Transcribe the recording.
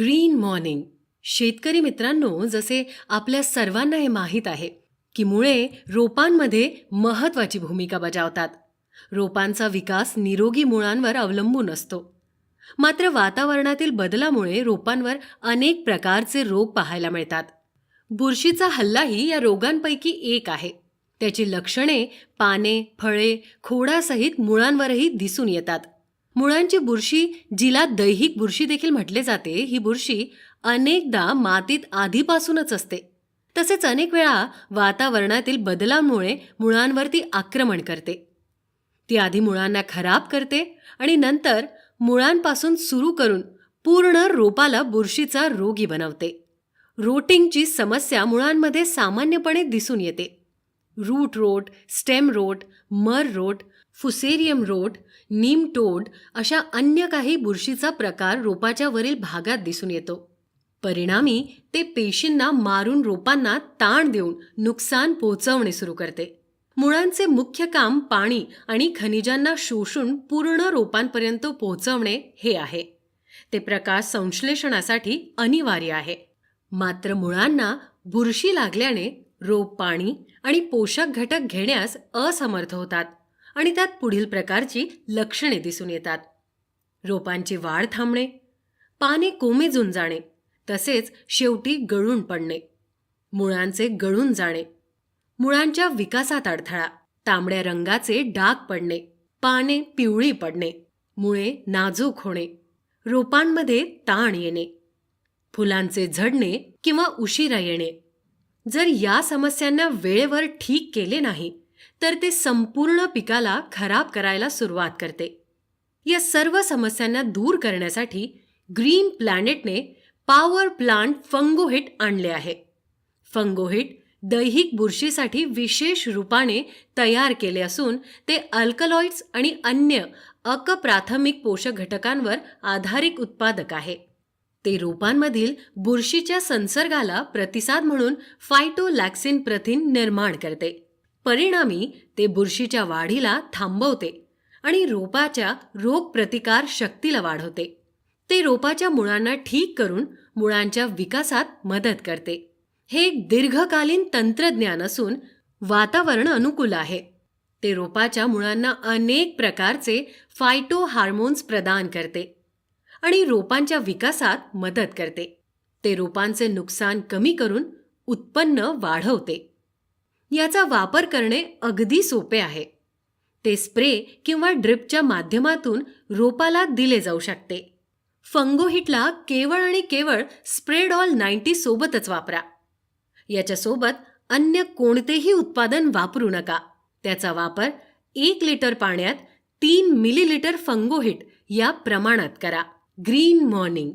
Green morning. शेतकरी मित्रांनो जसे आपल्या सर्वांना हे माहीत आहे की मुळे रोपांमध्ये महत्त्वाची भूमिका बजावतात. रोपांचा विकास निरोगी मुळांवर अवलंबून असतो. मात्र वातावरणातील बदलामुळे रोपांवर अनेक प्रकारचे रोग पाहायला मिळतात. बुरशीचा हल्लाही या रोगांपैकी एक आहे. त्याची लक्षणे पाने फळे खोडासहित मुळांवरही दिसून येतात. मुळांची बुरशी जिला दैहिक बुरशी देखील म्हटले जाते ही बुरशी अनेकदा मातीत आधीपासूनच असते. तसेच अनेक वेळा वातावरणातील बदलामुळे मुळांवरती आक्रमण करते. ती आधी मुळांना खराब करते आणि नंतर मुळांपासून सुरू करून पूर्ण रोपाला बुरशीचा रोगी बनवते. रोटिंगची समस्या मुळांमध्ये सामान्यपणे दिसून येते. रूट रोट स्टेम रोट मर रोट फुसेरियम रोट नीमटोड अशा अन्य काही बुरशीचा प्रकार रोपाच्या वरील भागात दिसून येतो. परिणामी ते पेशींना मारून रोपांना ताण देऊन नुकसान पोहोचवणे सुरू करते. मुळांचे मुख्य काम पाणी आणि खनिजांना शोषून पूर्ण रोपांपर्यंत पोहोचवणे हे आहे. ते प्रकाश संश्लेषणासाठी अनिवार्य आहे. मात्र मुळांना बुरशी लागल्याने रोप पाणी आणि पोषक घटक घेण्यास असमर्थ होतात आणि त्यात पुढील प्रकारची लक्षणे दिसून येतात. रोपांची वाढ थांबणे पाने कोमेजून जाणे तसेच शेवटी गळून पडणे मुळांचे गळून जाणे मुळांच्या विकासात अडथळा तांबड्या रंगाचे डाग पडणे पाने पिवळी पडणे मुळे नाजूक होणे रोपांमध्ये ताण येणे फुलांचे झडणे किंवा उशिरा येणे. जर या समस्यांना वेळेवर ठीक केले नाही तर ते संपूर्ण पिकाला खराब करायला सुरुवात करते. या सर्व समस्यांना दूर करण्यासाठी ग्रीन प्लॅनेटने पॉवर प्लांट फंगोहिट आणले आहे. फंगोहिट दैहिक बुरशीसाठी विशेष रूपाने तयार केले असून ते अल्कलॉइड्स आणि अन्य अकप्राथमिक पोषक घटकांवर आधारित उत्पादक आहे. ते रोपांमधील बुरशीच्या संसर्गाला प्रतिसाद म्हणून फायटोलॅक्सिन प्रथिन निर्माण करते. परिणामी ते बुरशीच्या वाढीला थांबवते आणि रोपाच्या रोगप्रतिकार शक्तीला वाढवते. ते रोपाच्या मुळांना ठीक करून मुळांच्या विकासात मदत करते. हे एक दीर्घकालीन तंत्रज्ञान असून वातावरण अनुकूल आहे. ते रोपाच्या मुळांना अनेक प्रकारचे फायटो हार्मोन्स प्रदान करते. आणि रोपांच्या विकासात मदत करते. ते रोपांचे नुकसान कमी करून उत्पन्न वाढवते. याचा वापर करणे अगदी सोपे आहे. ते स्प्रे किंवा ड्रिपच्या माध्यमातून रोपाला दिले जाऊ शकते. फंगोहिटला केवळ आणि केवळ स्प्रेडॉल नाईन्टी सोबतच वापरा. याच्यासोबत अन्य कोणतेही उत्पादन वापरू नका. त्याचा वापर एक लिटर पाण्यात तीन मिलीलिटर फंगोहिट या प्रमाणात करा. Green morning